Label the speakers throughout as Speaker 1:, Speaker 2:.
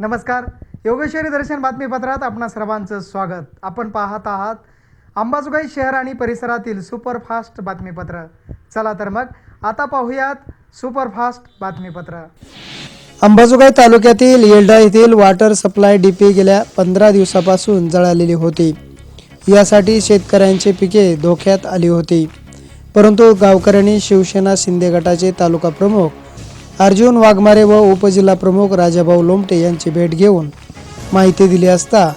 Speaker 1: नमस्कार. योगेश्वरी दर्शन बातमीपत्रात आपणा सर्वांचं स्वागत. आपण पाहत आहात अंबाजोगाई शहर आणि परिसरातील सुपरफास्ट बातमीपत्र. चला तर मग आता पाहूयात सुपरफास्ट बातमीपत्र. अंबाजोगाई तालुक्यातील येल्डा येथील वॉटर सप्लाय डीपी गेल्या पंधरा दिवसापासून जळालेली होती. यासाठी शेतकऱ्यांची पिके धोक्यात आली होती. परंतु गावकऱ्यांनी शिवसेना शिंदे गटाचे तालुका प्रमुख अर्जुन वाघमारे व उपजिल्हा प्रमुख राजाभाऊ लोमटे यांची भेट घेऊन माहिती दिली असता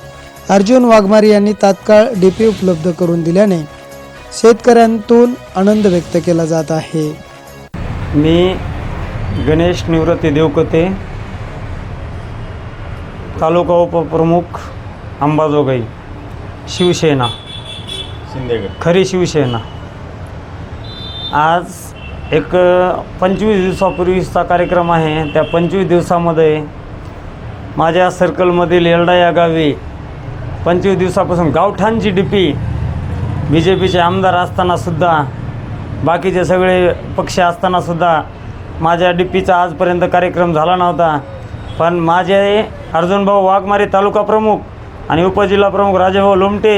Speaker 1: अर्जुन वाघमारे यांनी तात्काळ डीपी उपलब्ध करून दिल्याने शेतकऱ्यांतून आनंद व्यक्त केला जात आहे.
Speaker 2: मी गणेश निवृत्ती देवकते तालुका उपप्रमुख अंबाजोगाई शिवसेना.
Speaker 3: शिंदेगड.
Speaker 2: खरी शिवसेना. आज एक पंचवीस दिवसापूर्वीचा कार्यक्रम आहे. त्या पंचवीस दिवसामध्ये माझ्या सर्कलमधील येरडा या गावी पंचवीस दिवसापासून गावठाणची डी पी बी जे पीचे आमदार असतानासुद्धा बाकीचे सगळे पक्ष असतानासुद्धा माझ्या डी पीचा आजपर्यंत कार्यक्रम झाला नव्हता. पण माझे अर्जुनभाऊ वाघमारे तालुका प्रमुख आणि उपजिल्हा प्रमुख राजाभाऊ लोमटे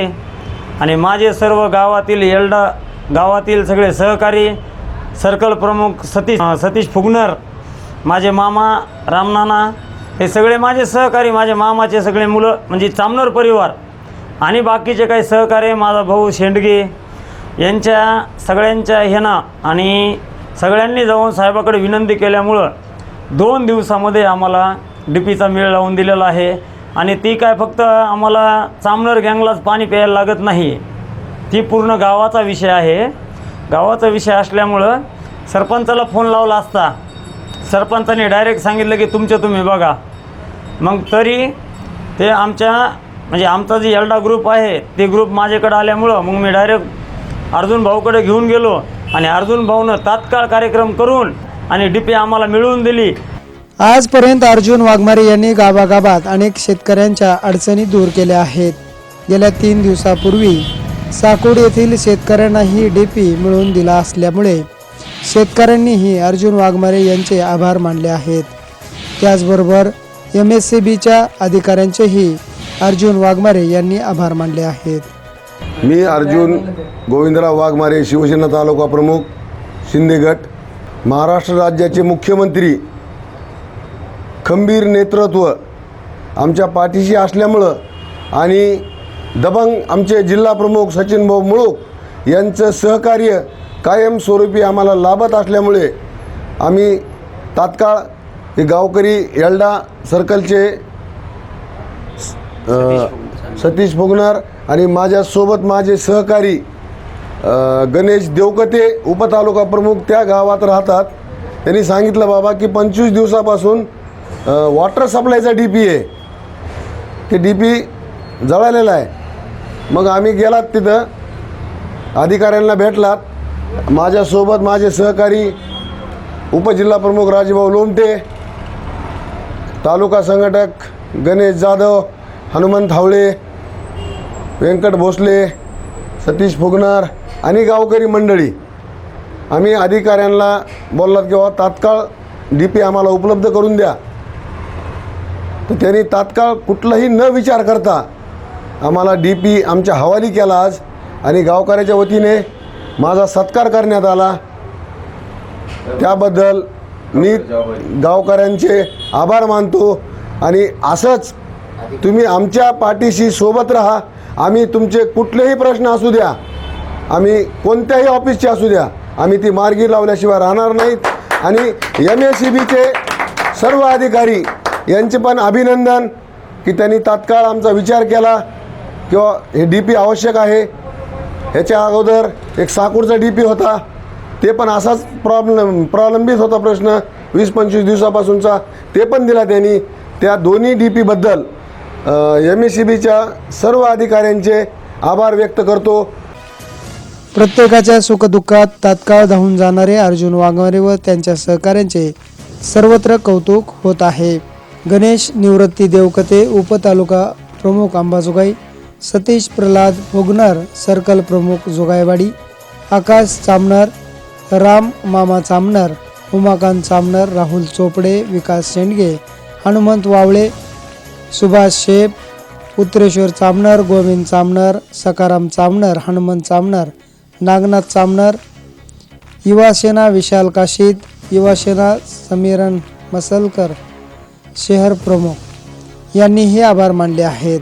Speaker 2: आणि माझे सर्व गावातील येरडा गावातील सगळे सहकारी सर्कल प्रमुख सतीश सतीश फुगनर माझे मामा रामनाना हे सगळे माझे सहकारी माझ्या मामाचे सगळे मुलं म्हणजे चामनर परिवार. आणि बाकीचे काही सहकारी माझा भाऊ शेंडगे यांच्या सगळ्यांच्या ह्यानं आणि सगळ्यांनी जाऊन साहेबाकडे विनंती केल्यामुळं दोन दिवसामध्ये आम्हाला डी पीचा मेळ लावून दिलेला आहे. आणि ती काय फक्त आम्हाला चामनर गँगलाच पाणी प्यायला लागत नाही ती पूर्ण गावाचा विषय आहे. गावाचा विषय असल्यामुळं सरपंचाला फोन लावला असता. सरपंचाने डायरेक्ट सांगितलं की तुमचं तुम्ही बघा. मग तरी ते आमच्या म्हणजे आमचा जे एल्डा ग्रुप आहे ते ग्रुप माझ्याकडे आल्यामुळं मग मी डायरेक्ट अर्जुन भाऊकडे घेऊन गेलो आणि अर्जुन भाऊनं तात्काळ कार्यक्रम करून आणि डी पी आम्हाला मिळवून दिली.
Speaker 1: आजपर्यंत अर्जुन वाघमारे यांनी गावागावात अनेक शेतकऱ्यांच्या अडचणी दूर केल्या आहेत. गेल्या तीन दिवसापूर्वी साकोड येथील शेतकऱ्यांनाही डी डीपी मिळवून दिला असल्यामुळे शेतकऱ्यांनीही अर्जुन वाघमारे यांचे आभार मानले आहेत. त्याचबरोबर एम एस सी बीच्या अधिकाऱ्यांचेही अर्जुन वाघमारे यांनी आभार मानले आहेत.
Speaker 3: मी अर्जुन गोविंदराव वाघमारे शिवसेना तालुका प्रमुख शिंदेगट महाराष्ट्र राज्याचे मुख्यमंत्री खंबीर नेतृत्व आमच्या पाठीशी असल्यामुळं आणि दबंग आमचे जिल्हा प्रमुख सचिनभाऊ मुळूक यांचं सहकार्य कायमस्वरूपी आम्हाला लाभत असल्यामुळे आम्ही तात्काळ हे गावकरी येल्डा सर्कलचे सतीश फुगणार आणि माझ्यासोबत माझे सहकारी गणेश देवकते उपतालुका प्रमुख त्या गावात राहतात. त्यांनी सांगितलं बाबा की पंचवीस दिवसापासून वॉटर सप्लायचा डी पी आहे. ते डी पी जळालेला आहे. मग आम्ही गेलात तिथं. अधिकाऱ्यांना भेटलात. माझ्यासोबत माझे सहकारी उपजिल्हा प्रमुख राजभाऊ लोमटे तालुका संघटक गणेश जाधव हनुमंत हावळे व्यंकट भोसले सतीश फुगनार आणि गावकरी मंडळी. आम्ही अधिकाऱ्यांना बोललात की तात्काळ डी पी आम्हाला उपलब्ध करून द्या. तर त्यांनी तात्काळ कुठलाही न विचार करता आम्हाला डी पी आमच्या हवाली केला आज आणि गावकऱ्याच्या वतीने माझा सत्कार करण्यात आला. त्याबद्दल मी गावकऱ्यांचे आभार मानतो आणि असंच तुम्ही आमच्या पाठीशी सोबत राहा. आम्ही तुमचे कुठलेही प्रश्न असू द्या. आम्ही कोणत्याही ऑफिसचे असू द्या. आम्ही ती मार्गी लावल्याशिवाय राहणार नाहीत. आणि एम एस सी बीचे सर्व अधिकारी यांचे पण अभिनंदन की त्यांनी तात्काळ आमचा विचार केला. किंवा हे डी पी आवश्यक आहे. ह्याच्या अगोदर एक साकूरचा डी पी होता. ते पण असाच प्रॉब्लेम प्रलंबित होता प्रश्न. वीस पंचवीस दिवसापासूनचा. ते पण दिला त्यांनी. त्या दोन्ही डी पीबद्दल एम एस सी बीच्या सर्व अधिकाऱ्यांचे आभार व्यक्त करतो.
Speaker 1: प्रत्येकाच्या सुखदुःखात तात्काळ धावून जाणारे अर्जुन वाघमारे व त्यांच्या सहकाऱ्यांचे सर्वत्र कौतुक होत आहे. गणेश निवृत्ती देवकते उपतालुका प्रमुख अंबाजोगाई सतीश प्रल्हाद भोगणार सर्कल प्रमुख जोगायवाडी आकाश चामणार राम मामा चामणार उमाकांत चामणार राहुल चोपडे विकास शेंडगे हनुमंत वावळे सुभाष शेप उत्तरेश्वर चामणार गोविंद चामणार सकाराम चामणार हनुमंत चामणार नागनाथ चामणार युवासेना विशाल काशीद युवासेना समीरन मसलकर शहर प्रमुख. यांनीही आभार मानले आहेत.